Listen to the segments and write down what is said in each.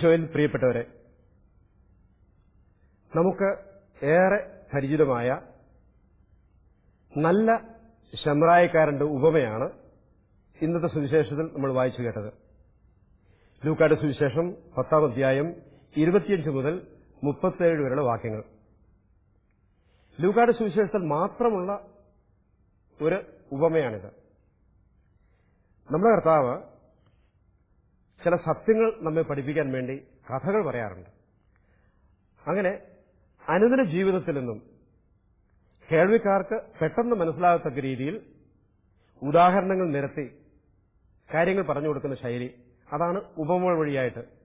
ഈശോയിൽ പ്രിയപ്പെട്ടവരെ നമുക്ക് ഏറെ പരിചിതമായ നല്ല ശമ്രായക്കാരന്റെ ഉപമയാണ് ഇന്നത്തെ സുവിശേഷത്തിൽ നമ്മൾ വായിച്ചു കേട്ടത്. ലൂക്കാട് സുവിശേഷം പത്താം അധ്യായം ഇരുപത്തിയഞ്ച് മുതൽ മുപ്പത്തേഴ് വരെയുള്ള വാക്യങ്ങൾ. ലൂക്കാട് സുവിശേഷത്തിൽ മാത്രമുള്ള ഒരു ഉപമയാണിത്. നമ്മുടെ കർത്താവ് ചില സത്യങ്ങൾ നമ്മെ പഠിപ്പിക്കാൻ വേണ്ടി കഥകൾ പറയാറുണ്ട്. അങ്ങനെ അനുദിന ജീവിതത്തിൽ നിന്നും കേൾവിക്കാർക്ക് പെട്ടെന്ന് മനസ്സിലാകത്തക്ക രീതിയിൽ ഉദാഹരണങ്ങൾ നിരത്തി കാര്യങ്ങൾ പറഞ്ഞു കൊടുക്കുന്ന ശൈലി അതാണ് ഉപമ വഴിയായിട്ട്.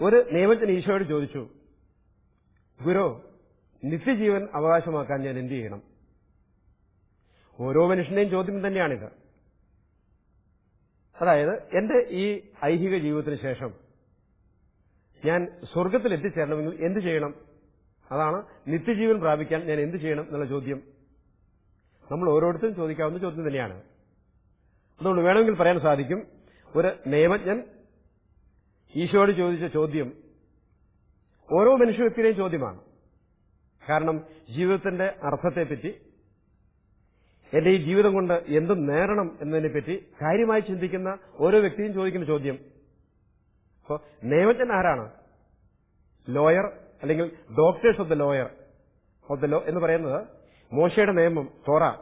ഒരു നിയമജ്ഞൻ ഈശോയോട് ചോദിച്ചു ഗുരു നിത്യജീവൻ അവകാശമാക്കാൻ ഞാൻ എന്ത് ചെയ്യണം? ഓരോ മനുഷ്യന്റെയും ചോദ്യം തന്നെയാണിത്. അതായത് എന്റെ ഈ ഐഹിക ജീവിതത്തിന് ശേഷം ഞാൻ സ്വർഗത്തിൽ എത്തിച്ചേരണമെങ്കിൽ എന്ത് ചെയ്യണം? അതാണ് നിത്യജീവൻ പ്രാപിക്കാൻ ഞാൻ എന്ത് ചെയ്യണം എന്നുള്ള ചോദ്യം. നമ്മൾ ഓരോരുത്തരും ചോദിക്കാവുന്ന ചോദ്യം തന്നെയാണ്. അതുകൊണ്ട് വേണമെങ്കിൽ പറയാൻ സാധിക്കും ഒരു നിയമജ്ഞൻ ഈശോയോട് ചോദിച്ച ചോദ്യം ഓരോ മനുഷ്യ വ്യക്തിയുടെയും ചോദ്യമാണ്. കാരണം ജീവിതത്തിന്റെ അർത്ഥത്തെപ്പറ്റി എന്റെ ഈ ജീവിതം കൊണ്ട് എന്തും നേടണം എന്നതിനെപ്പറ്റി കാര്യമായി ചിന്തിക്കുന്ന ഓരോ വ്യക്തിയും ചോദിക്കുന്ന ചോദ്യം. അപ്പോൾ നിയമജ്ഞൻ ആരാണ്? ലോയർ അല്ലെങ്കിൽ doctors of the lawyer of the law എന്ന് പറയുന്നത് മോശയുടെ നിയമം തോറ.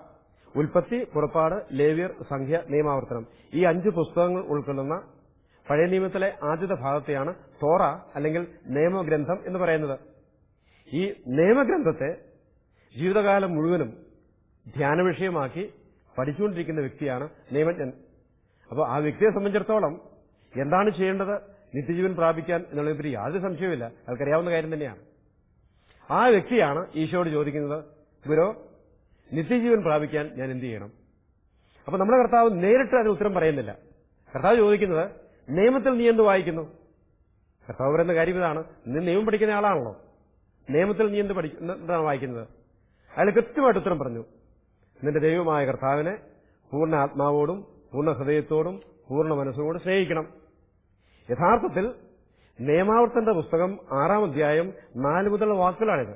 ഉൽപ്പത്തി പുറപ്പാട് ലേവിയർ സംഖ്യ നിയമാവർത്തനം. ഈ അഞ്ച് പുസ്തകങ്ങൾ ഉൾക്കൊള്ളുന്ന പഴയ നിയമത്തിലെ ആദ്യത്തെ ഭാഗത്തെയാണ് തോറ അല്ലെങ്കിൽ നിയമഗ്രന്ഥം എന്ന് പറയുന്നത്. ഈ നിയമഗ്രന്ഥത്തെ ജീവിതകാലം മുഴുവനും ധ്യാന വിഷയമാക്കി പഠിച്ചുകൊണ്ടിരിക്കുന്ന വ്യക്തിയാണ് നിയമജ്ഞൻ അപ്പോൾ ആ വ്യക്തിയെ സംബന്ധിച്ചിടത്തോളം എന്താണ് ചെയ്യേണ്ടത്? നിത്യജീവൻ പ്രാപിക്കാൻ എന്നുള്ളതിനെപ്പറ്റി യാതൊരു സംശയവുമില്ല. അയാൾക്കറിയാവുന്ന കാര്യം തന്നെയാണ്. ആ വ്യക്തിയാണ് ഈശോയോട് ചോദിക്കുന്നത് ഗുരു നിത്യജീവൻ പ്രാപിക്കാൻ ഞാൻ എന്ത് ചെയ്യണം? അപ്പൊ നമ്മുടെ കർത്താവ് നേരിട്ട് അതിന് ഉത്തരം പറയുന്നില്ല. കർത്താവ് ചോദിക്കുന്നത് നിയമത്തിൽ നീ എന്ത് വായിക്കുന്നു? കർത്താവ് പറയുന്ന കാര്യം ഇതാണ്. നീ നിയമം പഠിക്കുന്ന ആളാണല്ലോ. നിയമത്തിൽ നീ എന്ത് പഠിക്കുന്ന വായിക്കുന്നത്? അയാൾ കൃത്യമായിട്ട് ഉത്തരം പറഞ്ഞു. നിന്റെ ദൈവമായ കർത്താവിനെ പൂർണ ആത്മാവോടും പൂർണ ഹൃദയത്തോടും പൂർണ മനസ്സോടും സ്നേഹിക്കണം. യഥാർത്ഥത്തിൽ നിയമാവർത്തന്റെ പുസ്തകം ആറാം അധ്യായം നാല് മുതലുള്ള വാക്കുകളാണിത്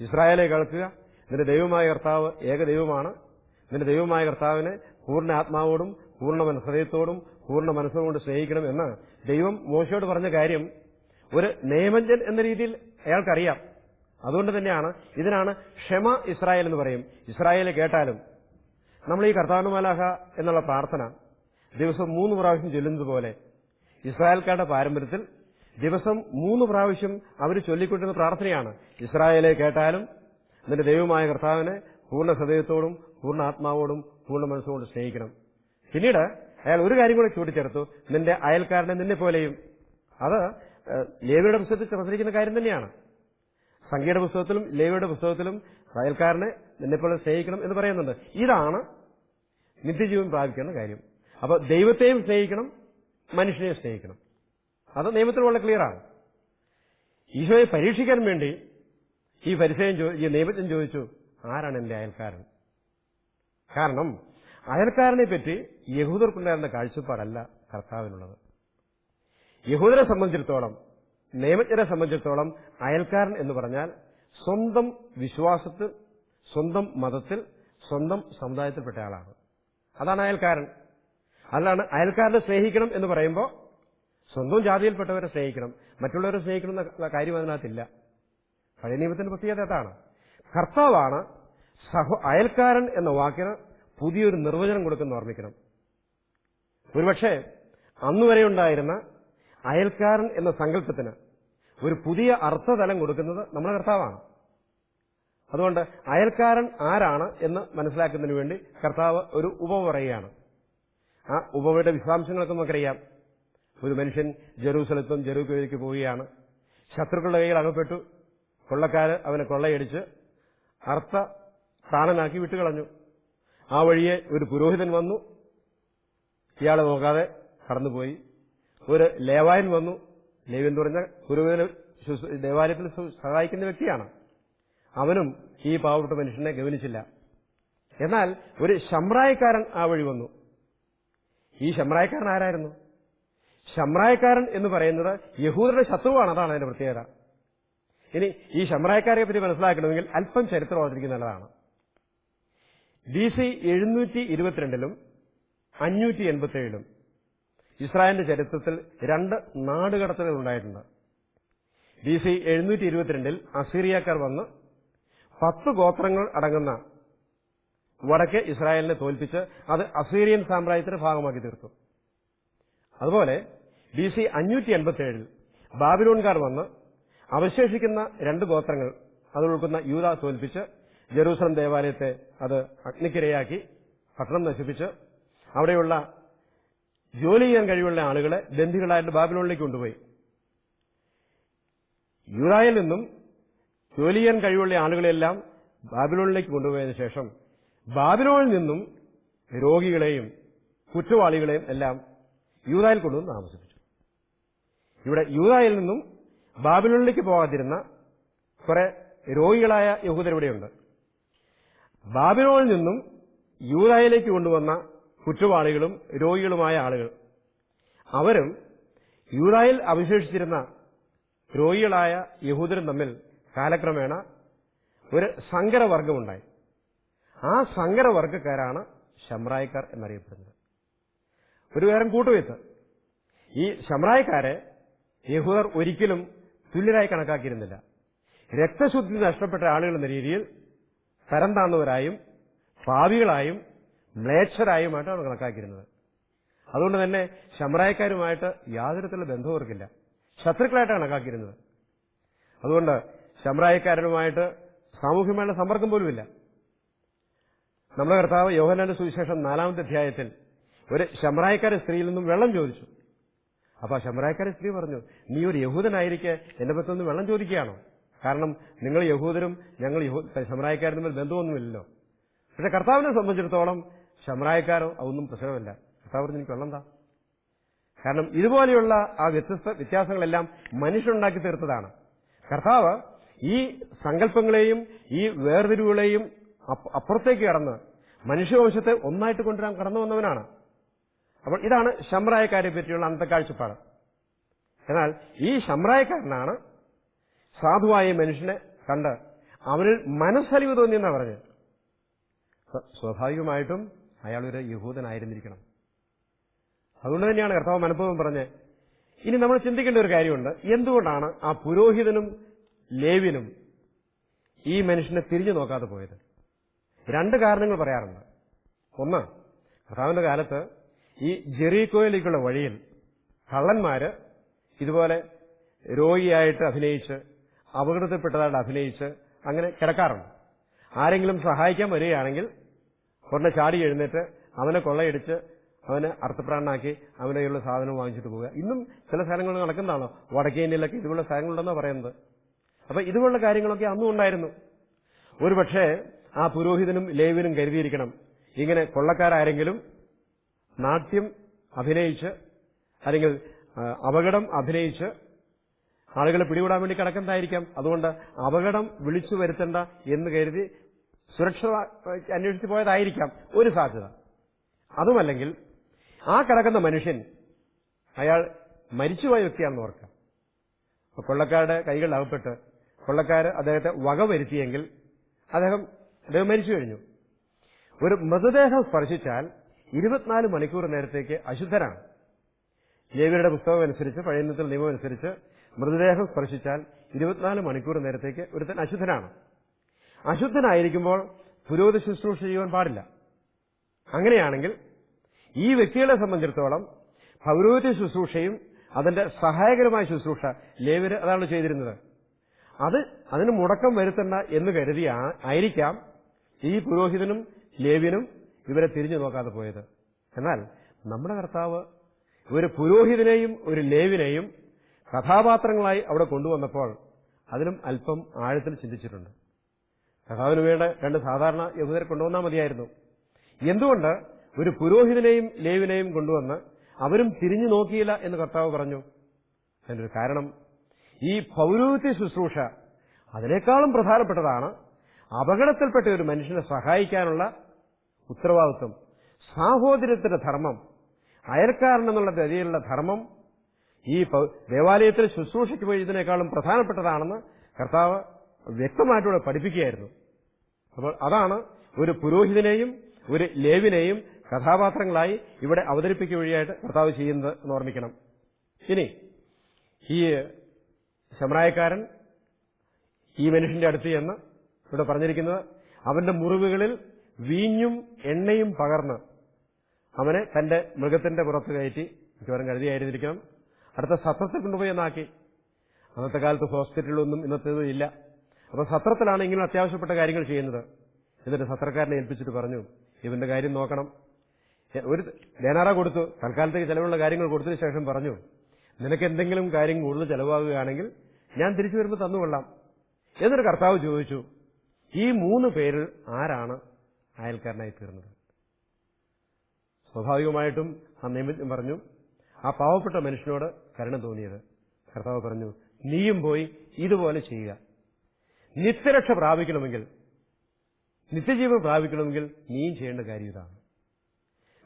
ഇസ്രായേലെ കേൾക്കുക നിന്റെ ദൈവമായ കർത്താവ് ഏക ദൈവമാണ്. നിന്റെ ദൈവമായ കർത്താവിനെ പൂർണ ആത്മാവോടും പൂർണ ഹൃദയത്തോടും പൂർണ മനസ്സുകൊണ്ട് സ്നേഹിക്കണം എന്ന് ദൈവം മോശയോട് പറഞ്ഞ കാര്യം ഒരു നിയമജ്ഞൻ എന്ന രീതിയിൽ അയാൾക്കറിയാം. അതുകൊണ്ട് തന്നെയാണ് ഇതിനാണ് ക്ഷമ ഇസ്രായേൽ എന്ന് പറയും. ഇസ്രായേൽ കേട്ടാലും നമ്മൾ ഈ കർത്താനുമാലാഹ എന്നുള്ള പ്രാർത്ഥന ദിവസം മൂന്ന് പ്രാവശ്യം ചൊല്ലുന്നത് പോലെ ഇസ്രായേൽക്കാരുടെ പാരമ്പര്യത്തിൽ ദിവസം മൂന്ന് പ്രാവശ്യം അവർ ചൊല്ലിക്കൊണ്ടിരുന്ന പ്രാർത്ഥനയാണ്. ഇസ്രായേലെ കേട്ടാലും നിന്റെ ദൈവമായ കർത്താവിനെ പൂർണ ഹൃദയത്തോടും പൂർണ ആത്മാവോടും പൂർണ മനസ്സോടും സ്നേഹിക്കണം. പിന്നീട് അയാൾ ഒരു കാര്യം കൂടെ കൂട്ടിച്ചേർത്തു നിന്റെ അയൽക്കാരനെ നിന്നെ പോലെയും അത് ലേവിയുടെ പുസ്തകത്തിൽ ചേർത്തിരിക്കുന്ന കാര്യം തന്നെയാണ്. സംഖ്യയുടെ പുസ്തകത്തിലും ലേവയുടെ പുസ്തകത്തിലും വയൽക്കാരനെ നിന്നെപ്പോലെ സ്നേഹിക്കണം എന്ന് പറയുന്നുണ്ട്. ഇതാണ് നിത്യജീവൻ പ്രാപിക്കുന്ന കാര്യം. അപ്പൊ ദൈവത്തെയും സ്നേഹിക്കണം മനുഷ്യനെയും സ്നേഹിക്കണം. അത് നിയമത്തിൽ വളരെ ക്ലിയറാണ് ഈശോയെ പരീക്ഷിക്കാൻ വേണ്ടി ഈ പരിസയം ഈ നിയമജ്ഞൻ ചോദിച്ചു ആരാണ് എന്റെ അയൽക്കാരൻ? കാരണം അയൽക്കാരനെ പറ്റി യഹൂദർക്കുണ്ടായിരുന്ന കാഴ്ചപ്പാടല്ല കർത്താവിനുള്ളത്. യഹൂദരെ സംബന്ധിച്ചിടത്തോളം നിയമജ്ഞരെ സംബന്ധിച്ചിടത്തോളം അയൽക്കാരൻ എന്ന് പറഞ്ഞാൽ സ്വന്തം വിശ്വാസത്തിൽ സ്വന്തം മതത്തിൽ സ്വന്തം സമുദായത്തിൽപ്പെട്ട ആളാണ്. അതാണ് അയൽക്കാരൻ. അല്ലാണ് അയൽക്കാരനെ സ്നേഹിക്കണം എന്ന് പറയുമ്പോൾ സ്വന്തം ജാതിയിൽപ്പെട്ടവരെ സ്നേഹിക്കണം. മറ്റുള്ളവരെ സ്നേഹിക്കണം എന്ന കാര്യം അതിനകത്തില്ല. പഴയ നിയമത്തിന്റെ പ്രത്യേകത അതാണ്. കർത്താവാണ് സഹോ അയൽക്കാരൻ എന്ന വാക്കിന് പുതിയൊരു നിർവചനം കൊടുക്കുന്ന ഓർമ്മിക്കണം. ഒരുപക്ഷെ അന്നുവരെ ഉണ്ടായിരുന്ന അയൽക്കാരൻ എന്ന സങ്കല്പത്തിന് ഒരു പുതിയ അർത്ഥതലം കൊടുക്കുന്നത് നമ്മുടെ കർത്താവാണ്. അതുകൊണ്ട് അയൽക്കാരൻ ആരാണ് എന്ന് മനസ്സിലാക്കുന്നതിന് വേണ്ടി കർത്താവ് ഒരു ഉപമ പറയുകയാണ്. ആ ഉപമയുടെ വിശദാംശങ്ങളൊക്കെ നമുക്കറിയാം. ഒരു മനുഷ്യൻ ജെറൂസലത്തും ജെറൂക്കോയിലേക്ക് പോവുകയാണ്. ശത്രുക്കളുടെ കയ്യിൽ അകപ്പെട്ടു. കൊള്ളക്കാർ അവനെ കൊള്ളയടിച്ച് അർത്ഥ സ്ഥാനനാക്കി വിട്ടുകളഞ്ഞു. ആ വഴിയെ ഒരു പുരോഹിതൻ വന്നു. ഇയാളെ നോക്കാതെ കടന്നുപോയി. ഒരു ലേവായൻ വന്നു. ലേവ്യൻ എന്ന് പറഞ്ഞ ഗുരുവിനെ ദേവാലയത്തിൽ സഹായിക്കുന്ന വ്യക്തിയാണ്. അവനും ഈ പാവപ്പെട്ട മനുഷ്യനെ ഗവനിച്ചില്ല എന്നാൽ ഒരു ശമ്രായക്കാരൻ ആ വഴി വന്നു. ഈ ശമ്രായക്കാരൻ ആരായിരുന്നു? ശമ്രായക്കാരൻ എന്ന് പറയുന്നത് യഹൂദരുടെ ശത്രുവാണ്. അതാണ് അതിന്റെ പ്രത്യേകത. ഇനി ഈ ശമ്രായക്കാരെ പറ്റി മനസ്സിലാക്കണമെങ്കിൽ അല്പം ചരിത്രം അവതരിക്കുന്നത് നല്ലതാണ്. ബി സി എഴുന്നൂറ്റി ഇരുപത്തിരണ്ടിലും അഞ്ഞൂറ്റി എൺപത്തിയേഴിലും ഇസ്രായേലിന്റെ ചരിത്രത്തിൽ രണ്ട് നാടുകടത്തലുകൾ ഉണ്ടായിട്ടുണ്ട്. ബി സി എഴുന്നൂറ്റി ഇരുപത്തിരണ്ടിൽ അസീറിയക്കാർ വന്ന് പത്ത് ഗോത്രങ്ങൾ അടങ്ങുന്ന വടക്കേ ഇസ്രായേലിനെ തോൽപ്പിച്ച് അത് അസീറിയൻ സാമ്രാജ്യത്തിന്റെ ഭാഗമാക്കി തീർത്തു. അതുപോലെ ബി സി അഞ്ഞൂറ്റി എൺപത്തിയേഴിൽ ബാബിലോൺകാർ വന്ന് അവശേഷിക്കുന്ന രണ്ട് ഗോത്രങ്ങൾ അത് ഉൾക്കുന്ന യൂത തോൽപ്പിച്ച് ജെറൂസലം ദേവാലയത്തെ അത് അഗ്നിക്കിരയാക്കി പട്ടണം നശിപ്പിച്ച് അവിടെയുള്ള ജോലി ചെയ്യാൻ കഴിവുള്ള ആളുകളെ ബന്ധികളായിട്ട് ബാബിലോണിലേക്ക് കൊണ്ടുപോയി. യുറായിൽ നിന്നും ജോലി ചെയ്യാൻ കഴിവുള്ള ആളുകളെല്ലാം ബാബിലോണിലേക്ക് കൊണ്ടുപോയതിനു ശേഷം ബാബിലോണിൽ നിന്നും രോഗികളെയും കുറ്റവാളികളെയും എല്ലാം യൂതായിൽ കൊണ്ടുവന്ന് താമസിപ്പിച്ചു. ഇവിടെ യൂതായിൽ നിന്നും ബാബിലോണിലേക്ക് പോകാതിരുന്ന കുറെ രോഗികളായ യഹൂദരിവിടെയുണ്ട് ബാബിലോണിൽ നിന്നും യൂതായിലേക്ക് കൊണ്ടുവന്ന കുറ്റവാളികളും രോഗികളുമായ ആളുകൾ. അവരും യൂതായിൽ അവശേഷിച്ചിരുന്ന രോഗികളായ യഹൂദരും തമ്മിൽ കാലക്രമേണ ഒരു സങ്കരവർഗമുണ്ടായി. ആ സങ്കരവർഗക്കാരാണ് ശമ്രായക്കാർ എന്നറിയപ്പെടുന്നത്. ഒരു കാരം കൂട്ടുവെത്ത് ഈ ശമ്രായക്കാരെ യഹൂദർ ഒരിക്കലും തുല്യരായി കണക്കാക്കിയിരുന്നില്ല. രക്തശുദ്ധി നഷ്ടപ്പെട്ട ആളുകൾ എന്ന രീതിയിൽ തരം താഴ്ന്നവരായും പാവികളായും മ്ലേച്ഛരായുമായിട്ടാണ് കണക്കാക്കിയിരുന്നത്. അതുകൊണ്ട് തന്നെ ശമ്രായക്കാരുമായിട്ട് യാതൊരു തരത്തിലുള്ള ബന്ധവും അവർക്കില്ല. ശത്രുക്കളായിട്ടാണ് കണക്കാക്കിയിരുന്നത്. അതുകൊണ്ട് ശമ്രായക്കാരനുമായിട്ട് സാമൂഹ്യമായുള്ള സമ്പർക്കം പോലുമില്ല. നമ്മുടെ കർത്താവ് യോഹനാന്റെ സുവിശേഷം നാലാമത്തെ അധ്യായത്തിൽ ഒരു ശമ്രായക്കാര സ്ത്രീയിൽ നിന്നും വെള്ളം ചോദിച്ചു. അപ്പൊ ആ ശമ്രായക്കാര സ്ത്രീ പറഞ്ഞു നീ ഒരു യഹൂദനായിരിക്കെ എന്റെ നിന്ന് വെള്ളം ചോദിക്കുകയാണോ? കാരണം നിങ്ങൾ യഹൂദരും ഞങ്ങൾ ശമ്രായക്കാരും തമ്മിൽ ബന്ധമൊന്നുമില്ലല്ലോ. പക്ഷെ കർത്താവിനെ സംബന്ധിച്ചിടത്തോളം ശമ്രായക്കാരോ അതൊന്നും പ്രശ്നമല്ല കർത്താവ് എനിക്ക് വെള്ളം കാരണം ഇതുപോലെയുള്ള ആ വ്യത്യസ്ത വ്യത്യാസങ്ങളെല്ലാം മനുഷ്യനുണ്ടാക്കി തീർത്തതാണ്. കർത്താവ് ഈ സങ്കല്പങ്ങളെയും ഈ വേർതിരിവുകളെയും അപ്പ- അപ്പുറത്തേക്ക് കടന്ന് മനുഷ്യവംശത്തെ ഒന്നായിട്ട് കൊണ്ടുവരാൻ കടന്നു വന്നവനാണ്. അപ്പോൾ ഇതാണ് ശമ്രായക്കാരെ പറ്റിയുള്ള അന്നത്തെ കാഴ്ചപ്പാട്. എന്നാൽ ഈ ശമ്രായക്കാരനാണ് സാധുവായ മനുഷ്യനെ കണ്ട് അവനിൽ മനസ്സലിവ് തോന്നിയെന്നാണ് പറഞ്ഞത്. സ്വ- സ്വാഭാവികമായിട്ടും അയാളൊരു യഹൂദനായിരുന്നിരിക്കണം. അതുകൊണ്ട് തന്നെയാണ് കർത്താവ് മനഃപൂർവം പറഞ്ഞ് ഇനി നമ്മൾ ചിന്തിക്കേണ്ട ഒരു കാര്യമുണ്ട്. എന്തുകൊണ്ടാണ് ആ പുരോഹിതനും ലേവിനും ഈ മനുഷ്യനെ തിരിഞ്ഞു നോക്കാതെ പോയത്? രണ്ട് കാരണങ്ങൾ പറയാറുണ്ട്. ഒന്ന് കർത്താവിന്റെ കാലത്ത് ഈ ജെറീക്കോയിലേക്കുള്ള വഴിയിൽ കള്ളന്മാര് ഇതുപോലെ രോഗിയായിട്ട് അഭിനയിച്ച് അപകടത്തിൽപ്പെട്ടതായിട്ട് അഭിനയിച്ച് അങ്ങനെ കിടക്കാറുണ്ട്. ആരെങ്കിലും സഹായിക്കാൻ വരികയാണെങ്കിൽ ഉടനെ ചാടി എഴുന്നേറ്റ് അവനെ കൊള്ളയടിച്ച് അവനെ അർത്ഥപ്രാണനാക്കി അവനെയുള്ള സാധനം വാങ്ങിച്ചിട്ട് പോവുക. ഇന്നും ചില സ്ഥലങ്ങളിൽ നടക്കുന്നതാണോ? വടക്കേ ഇന്ത്യയിലൊക്കെ ഇതുപോലുള്ള സ്ഥലങ്ങളുണ്ടെന്നാണ് പറയുന്നത്. അപ്പൊ ഇതുപോലുള്ള കാര്യങ്ങളൊക്കെ അന്നും ഉണ്ടായിരുന്നു. ഒരു പക്ഷേ ആ പുരോഹിതനും ലേവിനും കരുതിയിരിക്കണം. ഇങ്ങനെ കൊള്ളക്കാരാരെങ്കിലും നാട്യം അഭിനയിച്ച് അല്ലെങ്കിൽ അപകടം അഭിനയിച്ച് ആളുകളെ പിടികൂടാൻ വേണ്ടി കിടക്കുന്നതായിരിക്കാം. അതുകൊണ്ട് അപകടം വിളിച്ചു വരുത്തണ്ട എന്ന് കരുതി സുരക്ഷ അന്വേഷിച്ച് പോയതായിരിക്കാം. ഒരു സാധ്യത. അതുമല്ലെങ്കിൽ ആ കിടക്കുന്ന മനുഷ്യൻ അയാൾ മരിച്ചുപോയ വ്യക്തിയാണെന്ന് ഓർക്കാം അപ്പൊ കൊള്ളക്കാരുടെ കൈകളിൽ അകപ്പെട്ട് കൊള്ളക്കാർ അദ്ദേഹത്തെ വകവരുത്തിയെങ്കിൽ അദ്ദേഹം അദ്ദേഹം മരിച്ചു കഴിഞ്ഞു. ഒരു മൃതദേഹം സ്പർശിച്ചാൽ ഇരുപത്തിനാല് മണിക്കൂർ നേരത്തേക്ക് അശുദ്ധനാണ് ലേവിയുടെ പുസ്തകം അനുസരിച്ച് പഴയ നിയമത്തിൽ നിയമം അനുസരിച്ച് മൃതദേഹം സ്പർശിച്ചാൽ ഇരുപത്തിനാല് മണിക്കൂർ നേരത്തേക്ക് ഒരുത്തൻ അശുദ്ധനാണ്. അശുദ്ധനായിരിക്കുമ്പോൾ പുരോഗതി ശുശ്രൂഷ ചെയ്യുവാൻ പാടില്ല. അങ്ങനെയാണെങ്കിൽ ഈ വ്യക്തികളെ സംബന്ധിച്ചിടത്തോളം പൗരോഹിത്യ ശുശ്രൂഷയും അതിന്റെ സഹായകരമായ ശുശ്രൂഷ ലേവര് അതാണ് ചെയ്തിരുന്നത്. അത് അതിന് മുടക്കം വരുത്തണ്ട എന്ന് കരുതി ആയിരിക്കാം ഈ പുരോഹിതനും ലേവ്യനും ഇവരെ തിരിഞ്ഞു നോക്കാതെ പോയത്. എന്നാൽ നമ്മുടെ കർത്താവ് ഒരു പുരോഹിതനെയും ഒരു ലേവിനെയും കഥാപാത്രങ്ങളായി അവിടെ കൊണ്ടുവന്നപ്പോൾ അതിലും അല്പം ആഴത്തിൽ ചിന്തിച്ചിട്ടുണ്ട്. വേണ്ട രണ്ട് സാധാരണ യഹൂദരെ കൊണ്ടുവന്നാൽ മതിയായിരുന്നു. എന്തുകൊണ്ട് ഒരു പുരോഹിതനെയും ലേവിനെയും കൊണ്ടുവന്ന് അവരും തിരിഞ്ഞു നോക്കിയില്ല എന്ന് കർത്താവ് പറഞ്ഞു? അതിന്റെ ഒരു കാരണം ഈ പൗരോഹിത്യ ശുശ്രൂഷ അതിനേക്കാളും പ്രധാനപ്പെട്ടതാണ് അപകടത്തിൽപ്പെട്ട ഒരു മനുഷ്യനെ സഹായിക്കാനുള്ള ഉത്തരവാദിത്വം. സാഹോദര്യത്തിന്റെ ധർമ്മം അയൽക്കാരൻ എന്നുള്ള ഗതിയിലുള്ള ധർമ്മം ഈ ദേവാലയത്തിൽ ശുശ്രൂഷയ്ക്ക് പോയി ഇതിനേക്കാളും പ്രധാനപ്പെട്ടതാണെന്ന് കർത്താവ് വ്യക്തമായിട്ടൂടെ പഠിപ്പിക്കുകയായിരുന്നു. അപ്പോൾ അതാണ് ഒരു പുരോഹിതനെയും ഒരു ലേവിനെയും കഥാപാത്രങ്ങളായി ഇവിടെ അവതരിപ്പിക്കുക വഴിയായിട്ട് കർത്താവ് ചെയ്യുന്നത് എന്ന് ഓർമ്മിക്കണം. ഇനി ഈ ശമറായക്കാരൻ ഈ മനുഷ്യന്റെ അടുത്ത് ചെന്ന് ഇവിടെ പറഞ്ഞിരിക്കുന്നത് അവന്റെ മുറിവുകളിൽ വീഞ്ഞും എണ്ണയും പകർന്ന് അവനെ തന്റെ മൃഗത്തിന്റെ പുറത്ത് കയറ്റി മിക്കവാറും കരുതിയായിരുന്നിരിക്കണം അടുത്ത സത്രത്തിൽ കൊണ്ടുപോയി എന്നാക്കി. അന്നത്തെ കാലത്ത് ഹോസ്പിറ്റലൊന്നും ഇന്നത്തേതും ഇല്ല. അപ്പൊ സത്രത്തിലാണ് ഇങ്ങനെ അത്യാവശ്യപ്പെട്ട കാര്യങ്ങൾ ചെയ്യുന്നത്. എന്നിട്ട് സത്രക്കാരനെ ഏൽപ്പിച്ചിട്ട് പറഞ്ഞു ഇവന്റെ കാര്യം നോക്കണം. ഒരു ലേനാറ കൊടുത്തു. തൽക്കാലത്തേക്ക് ചെലവുള്ള കാര്യങ്ങൾ കൊടുത്തതിന് ശേഷം പറഞ്ഞു നിനക്ക് എന്തെങ്കിലും കാര്യം കൂടുതൽ ചെലവാകുകയാണെങ്കിൽ ഞാൻ തിരിച്ചു വരുമ്പോൾ തന്നുകൊള്ളാം. എന്നൊരു കർത്താവ് ചോദിച്ചു ഈ മൂന്ന് പേരിൽ ആരാണ് അയൽക്കാരനായി തീർന്നത്? സ്വാഭാവികമായിട്ടും ആ നിയമജ്ഞൻ പറഞ്ഞു ആ പാവപ്പെട്ട മനുഷ്യനോട് കരുണ തോന്നിയത്. കർത്താവ് പറഞ്ഞു നീയും പോയി ഇതുപോലെ ചെയ്യുക. നിത്യരക്ഷ പ്രാപിക്കണമെങ്കിൽ നിത്യജീവൻ പ്രാപിക്കണമെങ്കിൽ നീയും ചെയ്യേണ്ട കാര്യം ഇതാണ്.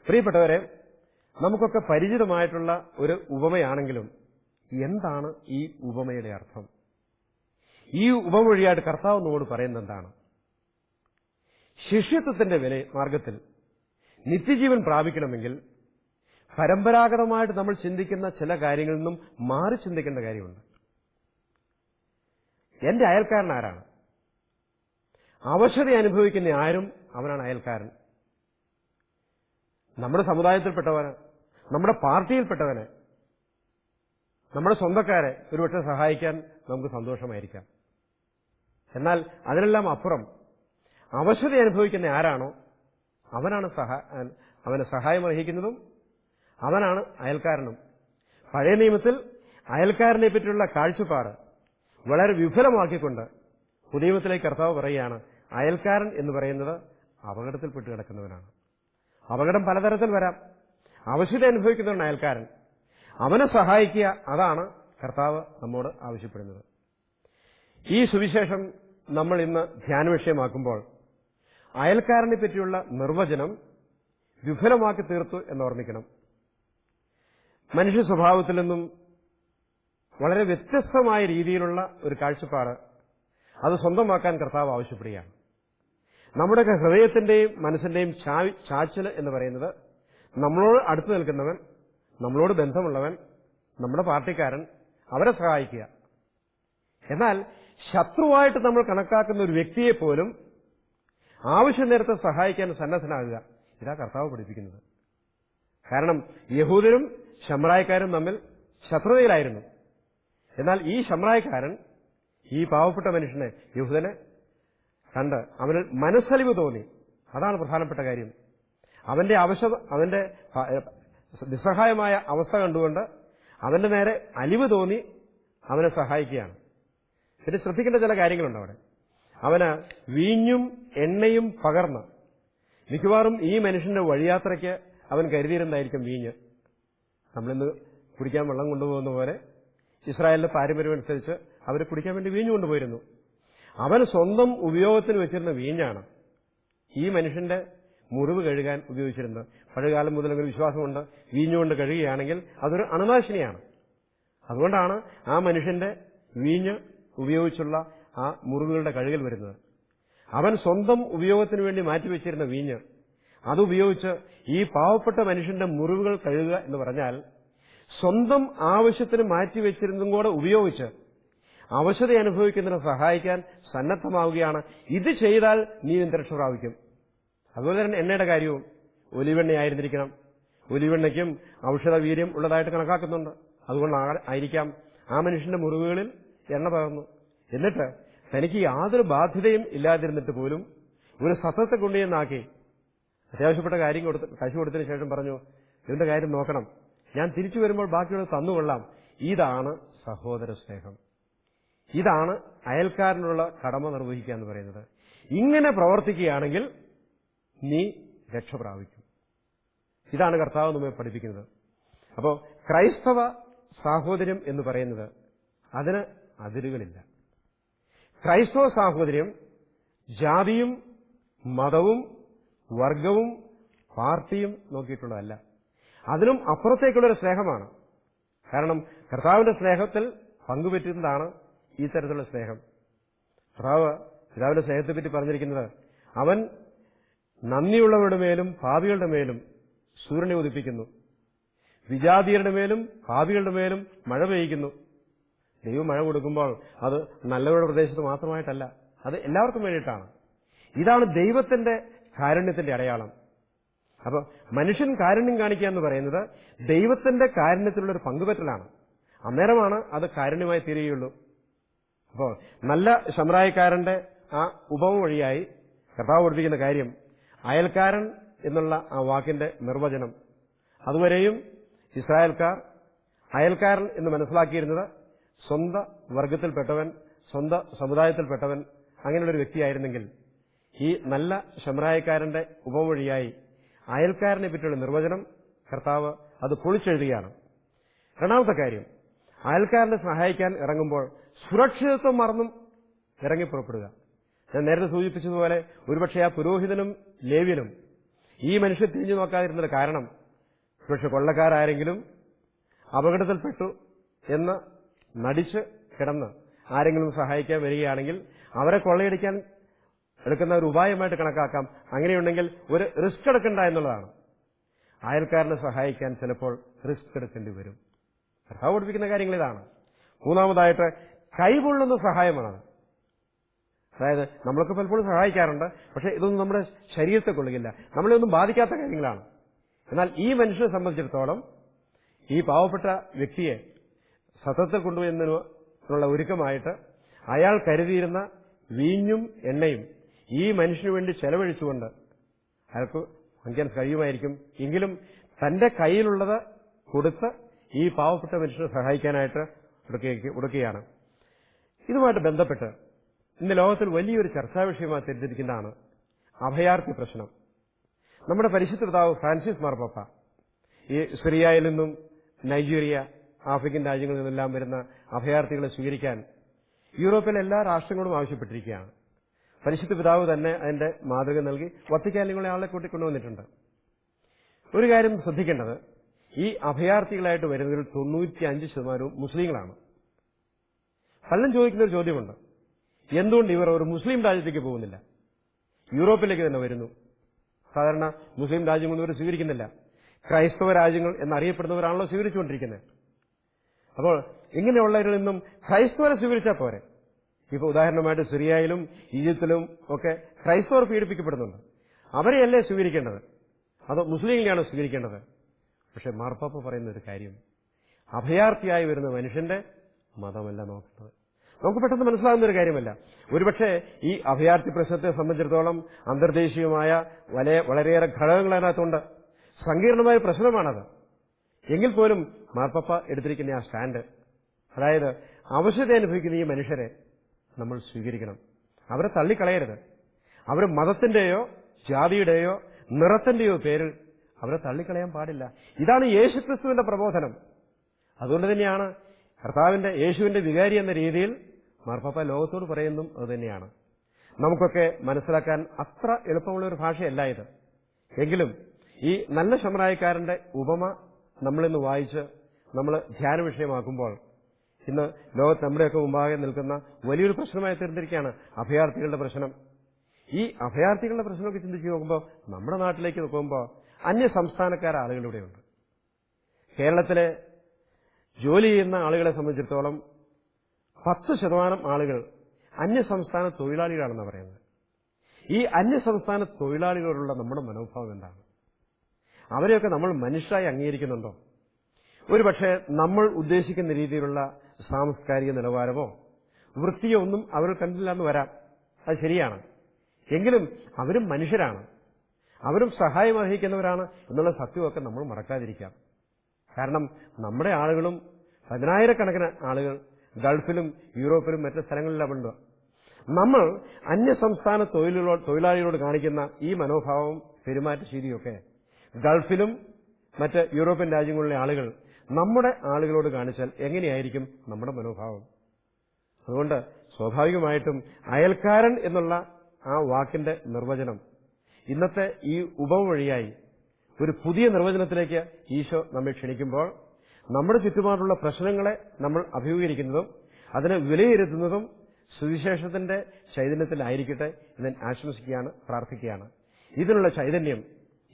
പ്രിയപ്പെട്ടവരെ നമുക്കൊക്കെ പരിചിതമായിട്ടുള്ള ഒരു ഉപമയാണെങ്കിലും എന്താണ് ഈ ഉപമയുടെ അർത്ഥം? ഈ ഉപമൊഴിയായിട്ട് കർത്താവ് നമ്മോട് പറയുന്നത് എന്താണ്? ശിഷ്യത്വത്തിന്റെ വില മാർഗത്തിൽ നിത്യജീവൻ പ്രാപിക്കണമെങ്കിൽ പരമ്പരാഗതമായിട്ട് നമ്മൾ ചിന്തിക്കുന്ന ചില കാര്യങ്ങളിൽ നിന്നും മാറി ചിന്തിക്കേണ്ട കാര്യമുണ്ട്. എന്റെ അയൽക്കാരൻ ആരാണ് അവശത അനുഭവിക്കുന്ന ആരും അവനാണ് അയൽക്കാരൻ. നമ്മുടെ സമുദായത്തിൽപ്പെട്ടവന് നമ്മുടെ പാർട്ടിയിൽപ്പെട്ടവന് നമ്മുടെ സ്വന്തക്കാരെ ഒരുപക്ഷെ സഹായിക്കാൻ നമുക്ക് സന്തോഷമായിരിക്കാം. എന്നാൽ അതിനെല്ലാം അപ്പുറം അവശത അനുഭവിക്കുന്ന ആരാണോ അവനാണ് സഹാ അവന് സഹായം അർഹിക്കുന്നതും അവനാണ് അയൽക്കാരനും. പഴയ നിയമത്തിൽ അയൽക്കാരനെ പറ്റിയുള്ള കാഴ്ചപ്പാട് വളരെ വിഫലമാക്കിക്കൊണ്ട് പുതിയമത്തിലേക്ക് കർത്താവ് പറയുകയാണ് അയൽക്കാരൻ എന്ന് പറയുന്നത് അപകടത്തിൽപ്പെട്ട് കിടക്കുന്നവനാണ്. അപകടം പലതരത്തിൽ വരാം. അവശത അനുഭവിക്കുന്നവൻ അയൽക്കാരൻ. അവനെ സഹായിക്കുക അതാണ് കർത്താവ് നമ്മോട് ആവശ്യപ്പെടുന്നത്. ഈ സുവിശേഷം നമ്മൾ ഇന്ന് ധ്യാന വിഷയമാക്കുമ്പോൾ അയൽക്കാരനെ പറ്റിയുള്ള നിർവചനം വിഫലമാക്കി തീർത്തു എന്ന് ഓർമ്മിക്കണം. മനുഷ്യ സ്വഭാവത്തിൽ നിന്നും വളരെ വ്യത്യസ്തമായ രീതിയിലുള്ള ഒരു കാഴ്ചപ്പാട് അത് സ്വന്തമാക്കാൻ കർത്താവ് ആവശ്യപ്പെടുകയാണ്. നമ്മുടെയൊക്കെ ഹൃദയത്തിന്റെയും മനസ്സിന്റെയും ചാച്ചൽ എന്ന് പറയുന്നത് നമ്മളോട് അടുത്തു നിൽക്കുന്നവൻ നമ്മളോട് ബന്ധമുള്ളവൻ നമ്മുടെ പാർട്ടിക്കാരൻ അവരെ സഹായിക്കുക. എന്നാൽ ശത്രുവായിട്ട് നമ്മൾ കണക്കാക്കുന്ന ഒരു വ്യക്തിയെ പോലും ആവശ്യ നേരത്തെ സഹായിക്കാൻ സന്നദ്ധനാകുക. ഇതാ കർത്താവ് പഠിപ്പിക്കുന്നത്. കാരണം യഹൂദരും ശമ്രായക്കാരും തമ്മിൽ ശത്രുതയിലായിരുന്നു. എന്നാൽ ഈ ശമ്രായക്കാരൻ ഈ പാവപ്പെട്ട മനുഷ്യനെ യഹൂദനെ കണ്ട് അവന് മനസ്സലിവ് തോന്നി. അതാണ് പ്രധാനപ്പെട്ട കാര്യം. അവന്റെ അവശ അവന്റെ നിസ്സഹായമായ അവസ്ഥ കണ്ടുകൊണ്ട് അവന്റെ നേരെ അലിവ് തോന്നി അവനെ സഹായിക്കുകയാണ്. പിന്നെ ശ്രദ്ധിക്കേണ്ട ചില കാര്യങ്ങളുണ്ട് അവിടെ. അവന് വീഞ്ഞും എണ്ണയും പകർന്ന് മിക്കവാറും ഈ മനുഷ്യന്റെ വഴിയാത്രയ്ക്ക് അവൻ കരുതിയിരുന്നായിരിക്കും വീഞ്ഞ്. നമ്മളിന്ന് കുടിക്കാൻ വെള്ളം കൊണ്ടുപോകുന്ന പോലെ ഇസ്രായേലിന്റെ പാരമ്പര്യമനുസരിച്ച് അവർ കുടിക്കാൻ വേണ്ടി വീഞ്ഞു കൊണ്ടുപോയിരുന്നു. അവൻ സ്വന്തം ഉപയോഗത്തിന് വെച്ചിരുന്ന വീഞ്ഞാണ് ഈ മനുഷ്യന്റെ മുറിവ് കഴുകാൻ ഉപയോഗിച്ചിരുന്നത്. പഴയകാലം മുതൽ അങ്ങനെ വിശ്വാസമുണ്ട്. വീഞ്ഞുകൊണ്ട് കഴുകുകയാണെങ്കിൽ അതൊരു അണുനാശിനിയാണ്. അതുകൊണ്ടാണ് ആ മനുഷ്യന്റെ വീഞ്ഞ് ഉപയോഗിച്ചുള്ള ആ മുറിവുകളുടെ കഴുകൽ വരുന്നത്. അവൻ സ്വന്തം ഉപയോഗത്തിന് വേണ്ടി മാറ്റിവെച്ചിരുന്ന വീഞ്ഞ് അതുപയോഗിച്ച് ഈ പാവപ്പെട്ട മനുഷ്യന്റെ മുറിവുകൾ കഴുകുക എന്ന് പറഞ്ഞാൽ സ്വന്തം ആവശ്യത്തിന് മാറ്റിവെച്ചിരുന്നതും കൂടെ ഉപയോഗിച്ച് അവശത അനുഭവിക്കുന്നതിനെ സഹായിക്കാൻ സന്നദ്ധമാവുകയാണ്. ഇത് ചെയ്താൽ നീ നിന്റെ രക്ഷ പ്രാപിക്കും അതുപോലെ തന്നെ എണ്ണയുടെ കാര്യവും. ഒലിവെണ്ണയായിരുന്നിരിക്കണം. ഒലിവെണ്ണയ്ക്കും ഔഷധ വീര്യം ഉള്ളതായിട്ട് കണക്കാക്കുന്നുണ്ട്. അതുകൊണ്ട് ആയിരിക്കാം. ആ മനുഷ്യന്റെ മുറിവുകളിൽ എണ്ണ പകർന്നു. എന്നിട്ട് തനിക്ക് യാതൊരു ബാധ്യതയും ഇല്ലാതിരുന്നിട്ട് പോലും ഒരു സത്തത്തെ കൊണ്ടുചെന്നാക്കി അത്യാവശ്യപ്പെട്ട കാര്യം കൊടുത്ത് കശു കൊടുത്തതിന് ശേഷം പറഞ്ഞു ഇതിന്റെ കാര്യം നോക്കണം. ഞാൻ തിരിച്ചു വരുമ്പോൾ ബാക്കിയുള്ളത് തന്നുകൊള്ളാം. ഇതാണ് സഹോദര സ്നേഹം. ഇതാണ് അയൽക്കാരനുള്ള കടമ നിർവഹിക്കുക എന്ന് പറയുന്നത്. ഇങ്ങനെ പ്രവർത്തിക്കുകയാണെങ്കിൽ നീ രക്ഷ പ്രാപിക്കും. ഇതാണ് കർത്താവ് നമ്മെ പഠിപ്പിക്കുന്നത്. അപ്പോൾ ക്രൈസ്തവ സാഹോദര്യം എന്ന് പറയുന്നത് അതിന് അതിരുകളില്ല. ക്രൈസ്തവ സാഹോദര്യം ജാതിയും മതവും വർഗവും പാർട്ടിയും നോക്കിയിട്ടുള്ളതല്ല. അതിനും അപ്പുറത്തേക്കുള്ളൊരു സ്നേഹമാണ്. കാരണം കർത്താവിന്റെ സ്നേഹത്തിൽ പങ്കുപറ്റുന്നതാണ് ഈ തരത്തിലുള്ള സ്നേഹം. കർത്താവ് പിതാവിന്റെ സ്നേഹത്തെ പറ്റി പറഞ്ഞിരിക്കുന്നത് അവൻ നന്ദിയുള്ളവരുടെ മേലും പാപികളുടെ മേലും സൂര്യനെ ഉദിപ്പിക്കുന്നു. വിജാതിയരുടെ മേലും പാപികളുടെ മേലും മഴ പെയ്യിക്കുന്നു. ദൈവം മഴ കൊടുക്കുമ്പോൾ അത് നല്ലവരുടെ പ്രദേശത്ത് മാത്രമായിട്ടല്ല അത് എല്ലാവർക്കും വേണ്ടിയിട്ടാണ്. ഇതാണ് ദൈവത്തിന്റെ കാരുണ്യത്തിന്റെ അടയാളം. അപ്പൊ മനുഷ്യൻ കാരുണ്യം കാണിക്കുക എന്ന് പറയുന്നത് ദൈവത്തിന്റെ കാരുണ്യത്തിലുള്ള ഒരു പങ്കുപറ്റലാണ്. അന്നേരമാണ് അത് കാരുണ്യമായി തീരുകയുള്ളൂ. അപ്പോൾ നല്ല ശമറായക്കാരന്റെ ആ ഉപമ വഴിയായി കർത്താവ് പഠിപ്പിക്കുന്ന കാര്യം അയൽക്കാരൻ എന്നുള്ള ആ വാക്കിന്റെ നിർവചനം. അതുവരെയും ഇസ്രായേൽക്കാർ അയൽക്കാരൻ എന്ന് മനസ്സിലാക്കിയിരുന്നത് സ്വന്ത വർഗത്തിൽപ്പെട്ടവൻ സ്വന്ത സമുദായത്തിൽപ്പെട്ടവൻ അങ്ങനെയുള്ളൊരു വ്യക്തിയായിരുന്നെങ്കിൽ ഈ നല്ല ശമറായക്കാരന്റെ ഉപവഴിയായി അയൽക്കാരനെ പറ്റിയുള്ള നിർവചനം കർത്താവ് അത് പൊളിച്ചെഴുതുകയാണ്. രണ്ടാമത്തെ കാര്യം അയൽക്കാരനെ സഹായിക്കാൻ ഇറങ്ങുമ്പോൾ സുരക്ഷിതത്വം മറന്നും ഇറങ്ങി പുറപ്പെടുക. ഞാൻ നേരത്തെ സൂചിപ്പിച്ചതുപോലെ ഒരുപക്ഷെ ആ പുരോഹിതനും ലേവ്യനും ഈ മനുഷ്യർ തിരിഞ്ഞു നോക്കാതിരുന്നത് കാരണം പക്ഷെ കൊള്ളക്കാരാരെങ്കിലും അപകടത്തിൽപ്പെട്ടു എന്ന് നടിച്ച് കിടന്ന് ആരെങ്കിലും സഹായിക്കാൻ വരികയാണെങ്കിൽ അവരെ കൊള്ളയടിക്കാൻ എടുക്കുന്ന ഒരു ഉപായമായിട്ട് കണക്കാക്കാം. അങ്ങനെയുണ്ടെങ്കിൽ ഒരു റിസ്ക് എടുക്കണ്ട എന്നുള്ളതാണ്. അയൽക്കാരനെ സഹായിക്കാൻ ചിലപ്പോൾ റിസ്ക് എടുക്കേണ്ടി വരും. കർത്താവ് പഠിപ്പിക്കുന്ന കാര്യങ്ങൾ ഇതാണ്. മൂന്നാമതായിട്ട് കൈകൊള്ളുന്ന സഹായമാണ്. അതായത് നമ്മളൊക്കെ പലപ്പോഴും സഹായിക്കാറുണ്ട് പക്ഷെ ഇതൊന്നും നമ്മുടെ ശരീരത്തെ കൊള്ളുകയില്ല. നമ്മളെ ഒന്നും ബാധിക്കാത്ത കാര്യങ്ങളാണ്. എന്നാൽ ഈ മനുഷ്യനെ സംബന്ധിച്ചിടത്തോളം ഈ പാവപ്പെട്ട വ്യക്തിയെ സത്യത്തിൽ കൊണ്ടുപോയെന്നുള്ള ഒരുക്കമായിട്ട് അയാൾ കരുതിയിരുന്ന വീഞ്ഞും എണ്ണയും ഈ മനുഷ്യനു വേണ്ടി ചെലവഴിച്ചുകൊണ്ട് അയാൾക്ക് വാങ്ങിക്കാൻ കഴിയുമായിരിക്കും. എങ്കിലും തന്റെ കയ്യിലുള്ളത് കൊടുത്ത് ഈ പാവപ്പെട്ട മനുഷ്യനെ സഹായിക്കാനായിട്ട് കൊടുക്കുകയാണ്. ഇതുമായിട്ട് ബന്ധപ്പെട്ട് ഇന്ന് ലോകത്തിൽ വലിയൊരു ചർച്ചാ വിഷയമായി തിരിഞ്ഞിരിക്കുന്നതാണ് അഭയാർത്ഥി പ്രശ്നം. നമ്മുടെ പരിശുദ്ധ പിതാവ് ഫ്രാൻസിസ് മാർപ്പാപ്പ ഈ സിറിയയിൽ നിന്നും നൈജീരിയ ആഫ്രിക്കൻ രാജ്യങ്ങളിൽ നിന്നെല്ലാം വരുന്ന അഭയാർത്ഥികളെ സ്വീകരിക്കാൻ യൂറോപ്പിലെ എല്ലാ രാഷ്ട്രങ്ങളും ആവശ്യപ്പെട്ടിരിക്കുകയാണ്. പരിശുദ്ധ പിതാവ് തന്നെ അതിന്റെ മാതൃക നൽകി വത്തിക്കാലിങ്ങളെ ആളെ കൂട്ടിക്കൊണ്ടുവന്നിട്ടുണ്ട്. ഒരു കാര്യം ശ്രദ്ധിക്കേണ്ടത്. ഈ അഭയാർത്ഥികളായിട്ട് വരുന്നതിൽ തൊണ്ണൂറ്റി അഞ്ച് ശതമാനവും മുസ്ലിങ്ങളാണ്. പലരും ചോദിക്കുന്ന ഒരു ചോദ്യമുണ്ട്. എന്തുകൊണ്ട് ഇവർ ഒരു മുസ്ലിം രാജ്യത്തേക്ക് പോകുന്നില്ല? യൂറോപ്പിലേക്ക് തന്നെ വരുന്നു. സാധാരണ മുസ്ലിം രാജ്യങ്ങളൊന്നും ഇവർ സ്വീകരിക്കുന്നില്ല. ക്രൈസ്തവ രാജ്യങ്ങൾ എന്നറിയപ്പെടുന്നവരാണല്ലോ സ്വീകരിച്ചുകൊണ്ടിരിക്കുന്നത്. അപ്പോൾ ഇങ്ങനെയുള്ളവരിൽ നിന്നും ക്രൈസ്തവരെ സ്വീകരിച്ചാൽ പോരെ? ഇപ്പൊ ഉദാഹരണമായിട്ട് സിറിയയിലും ഈജിപ്തിലും ഒക്കെ ക്രൈസ്തവർ പീഡിപ്പിക്കപ്പെടുന്നുണ്ട്. അവരെയല്ലേ സ്വീകരിക്കേണ്ടത്? അത് മുസ്ലിങ്ങളെയാണ് സ്വീകരിക്കേണ്ടത്? പക്ഷെ മാർപ്പാപ്പ പറയുന്ന ഒരു കാര്യം. അഭയാർത്ഥിയായി വരുന്ന മനുഷ്യന്റെ മതമല്ല നോക്കുന്നത് നമുക്ക് പെട്ടെന്ന് മനസ്സിലാകുന്ന ഒരു കാര്യമല്ല. ഒരുപക്ഷെ ഈ അഭയാർത്ഥി പ്രശ്നത്തെ സംബന്ധിച്ചിടത്തോളം അന്തർദേശീയമായ വളരെ വളരെയേറെ ഘടകങ്ങൾ അതിനകത്തുണ്ട്. സങ്കീർണമായ പ്രശ്നമാണത്. എങ്കിൽ പോലും മാർപ്പാപ്പ എടുത്തിരിക്കുന്ന ആ സ്റ്റാൻഡ് അതായത് അവശത അനുഭവിക്കുന്ന ഈ മനുഷ്യരെ നമ്മൾ സ്വീകരിക്കണം. അവരെ തള്ളിക്കളയരുത്. അവർ മതത്തിന്റെയോ ജാതിയുടെയോ നിറത്തിന്റെയോ പേരിൽ അവരെ തള്ളിക്കളയാൻ പാടില്ല. ഇതാണ് യേശുക്രിസ്തുവിന്റെ പ്രബോധനം. അതുകൊണ്ട് തന്നെയാണ് കർത്താവിന്റെ യേശുവിന്റെ വികാരി എന്ന രീതിയിൽ മാർപ്പാപ്പ ലോകത്തോട് പറയുന്നതും അതുതന്നെയാണ് നമുക്കൊക്കെ മനസ്സിലാക്കാൻ അത്ര എളുപ്പമുള്ള ഒരു ഭാഷയല്ല ഇത്. എങ്കിലും ഈ നല്ല ശമറായക്കാരന്റെ ഉപമ നമ്മളിന്ന് വായിച്ച് നമ്മൾ ധ്യാന വിഷയമാക്കുമ്പോൾ ഇന്ന് ലോകത്ത് നമ്മുടെയൊക്കെ മുമ്പാകെ നിൽക്കുന്ന വലിയൊരു പ്രശ്നമായി തീർന്നിരിക്കുകയാണ് അഭയാർത്ഥികളുടെ പ്രശ്നം. ഈ അഭയാർത്ഥികളുടെ പ്രശ്നമൊക്കെ ചിന്തിച്ച് നോക്കുമ്പോൾ നമ്മുടെ നാട്ടിലേക്ക് നോക്കുമ്പോൾ അന്യ സംസ്ഥാനക്കാരെ ആളുകളിവിടെയുണ്ട് കേരളത്തിലെ ജോലി ചെയ്യുന്ന ആളുകളെ സംബന്ധിച്ചിടത്തോളം പത്ത് ശതമാനം ആളുകൾ അന്യസംസ്ഥാന തൊഴിലാളികളാണെന്ന് പറയുന്നത്. ഈ അന്യസംസ്ഥാന തൊഴിലാളികളോടുള്ള നമ്മുടെ മനോഭാവം എന്താണ്? അവരെയൊക്കെ നമ്മൾ മനുഷ്യരായി അംഗീകരിക്കുന്നുണ്ടോ? ഒരുപക്ഷെ നമ്മൾ ഉദ്ദേശിക്കുന്ന രീതിയിലുള്ള സാംസ്കാരിക നിലവാരമോ വൃത്തിയോ ഒന്നും അവർ കണ്ടില്ല എന്ന് വരാം. അത് ശരിയാണ്. എങ്കിലും അവരും മനുഷ്യരാണ്. അവരും സഹായം അർഹിക്കുന്നവരാണ് എന്നുള്ള സത്യമൊക്കെ നമ്മൾ മറക്കാതിരിക്കാം. കാരണം നമ്മുടെ ആളുകളും പതിനായിരക്കണക്കിന് ആളുകൾ ഗൾഫിലും യൂറോപ്പിലും മറ്റ് സ്ഥലങ്ങളിലുമുണ്ട് നമ്മൾ അന്യ സംസ്ഥാന തൊഴിലാളികളോട് കാണിക്കുന്ന ഈ മനോഭാവവും പെരുമാറ്റശീലിയൊക്കെ ഗൾഫിലും മറ്റ് യൂറോപ്യൻ രാജ്യങ്ങളിലെ ആളുകൾ നമ്മുടെ ആളുകളോട് കാണിച്ചാൽ എങ്ങനെയായിരിക്കും നമ്മുടെ മനോഭാവം? അതുകൊണ്ട് സ്വാഭാവികമായിട്ടും അയൽക്കാരൻ എന്നുള്ള ആ വാക്കിന്റെ നിർവചനം ഇന്നത്തെ ഈ ഉപവഴിയായി ഒരു പുതിയ നിർവചനത്തിലേക്ക് ഈശോ നമ്മെ ക്ഷണിക്കുമ്പോൾ നമ്മുടെ ചുറ്റുപാടുള്ള പ്രശ്നങ്ങളെ നമ്മൾ അഭിമുഖീകരിക്കുന്നതും അതിനെ വിലയിരുത്തുന്നതും സുവിശേഷത്തിന്റെ ചൈതന്യത്തിലായിരിക്കട്ടെ എന്ന് ആശംസിക്കുകയാണ് പ്രാർത്ഥിക്കുകയാണ്. ഇതിനുള്ള ചൈതന്യം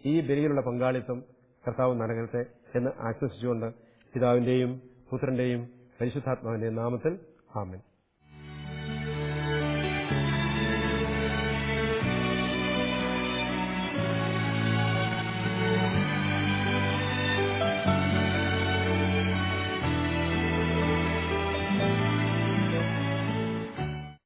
ഈ ബലിയിലുള്ള പങ്കാളിത്തം കർത്താവ് നൽകട്ടെ എന്ന് ആശംസിച്ചുകൊണ്ട് പിതാവിന്റെയും പുത്രന്റെയും പരിശുദ്ധാത്മാവിന്റെയും നാമത്തിൽ ആമൻ.